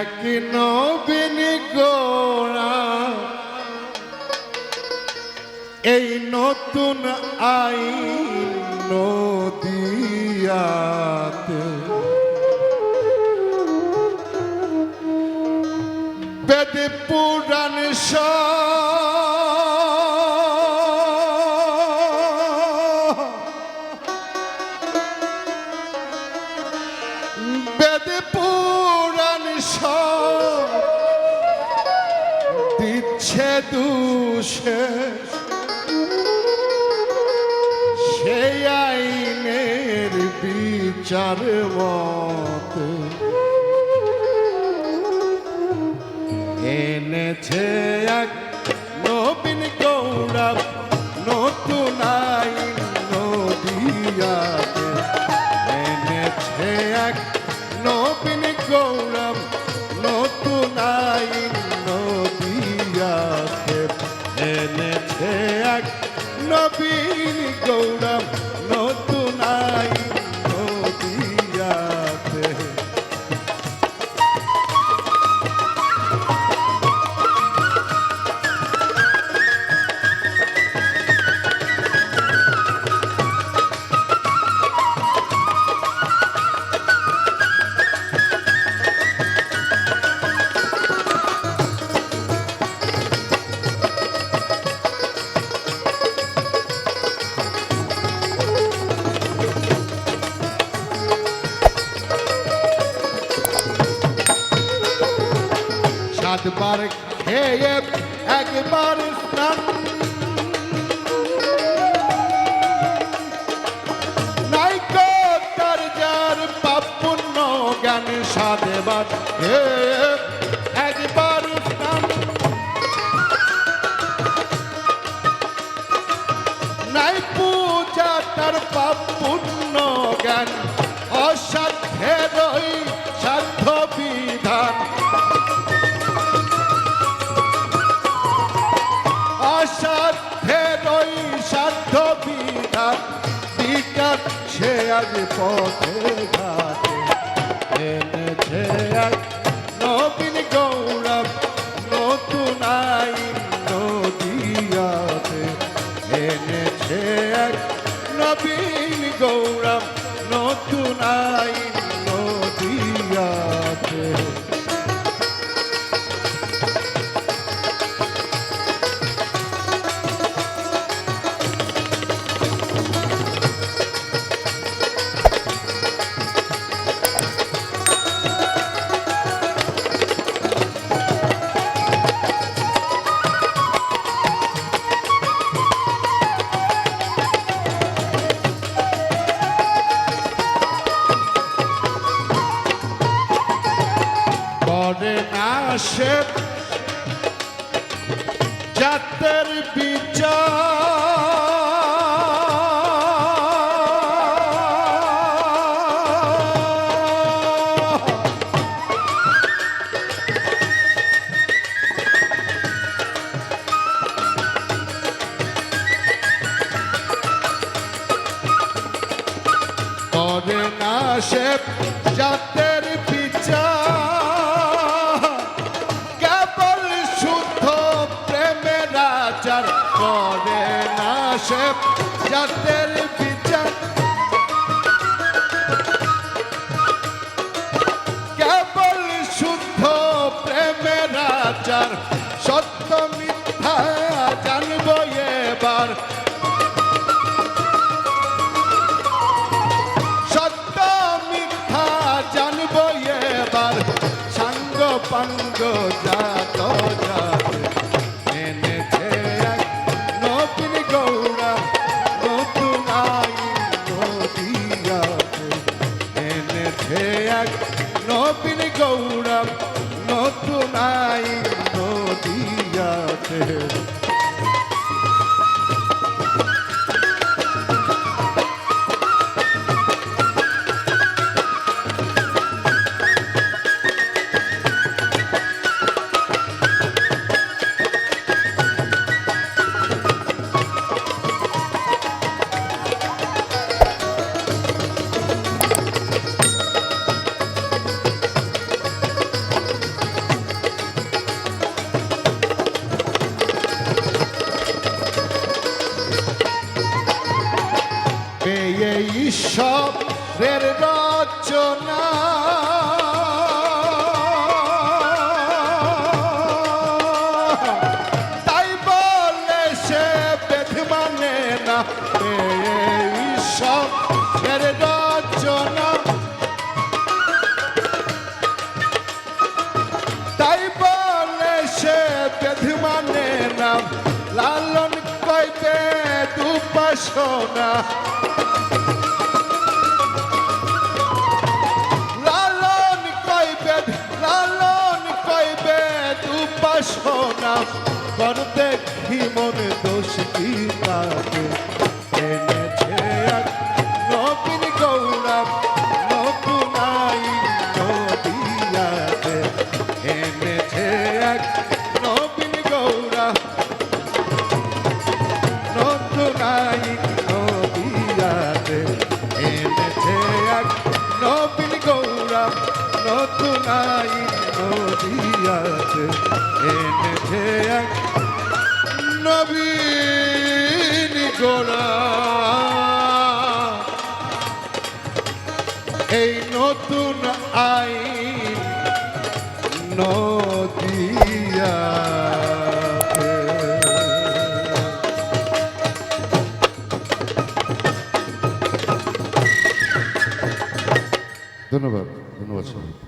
এক নবীন গোড়া। এই নতুন আই নদিয়াতে। বেদে পুরাণ সব দিচ্ছে দুষে সেই আইনের বিচার মতে এনেছে এক সাতবার খেয়ে একবার স্নান। নাইকো যার পাপ পুণ্য জ্ঞান সাধেবার খেয়ে আজ পথে ঘাটে, এনেছে এক নবীন গৌরব, নতুন আইন নদিয়াতে। এনেছে এক নবীন গৌরব, নতুন আইন না জাতের বিচার করে না সে জাতের না সে জাতের বিচার। কেবল শুদ্ধ প্রেমের আচার, সত্য মিথ্যা জানব এবার। সত্য মিথ্যা জানব এবার। সাঙ্গ পাঙ্গ জাত জাত। এনেছে এক নবীন গৌরব নতুন আই নদিয়াতে ঈশ্বরের রচনা। তাই বলে সে বেদ মানে না ঈশ্বরের রচনা। তাই বলে সে বেদ মানে না, লালন কইবে দুপাসনা দুপাসনা কর দেখি মনে দোষ কি তাকে? এনেছে এক নবীন গৌরব, নতুন নদিয়াতে এনেছে এক নবীন গৌরব, নতুন নদিয়াতে এনেছে এক নবীন গৌরব, নতুন নদিয়াতে এনেছে এক নবীন এই নতুন আইন ধন্যবাদ ধন্যবাদ সবাই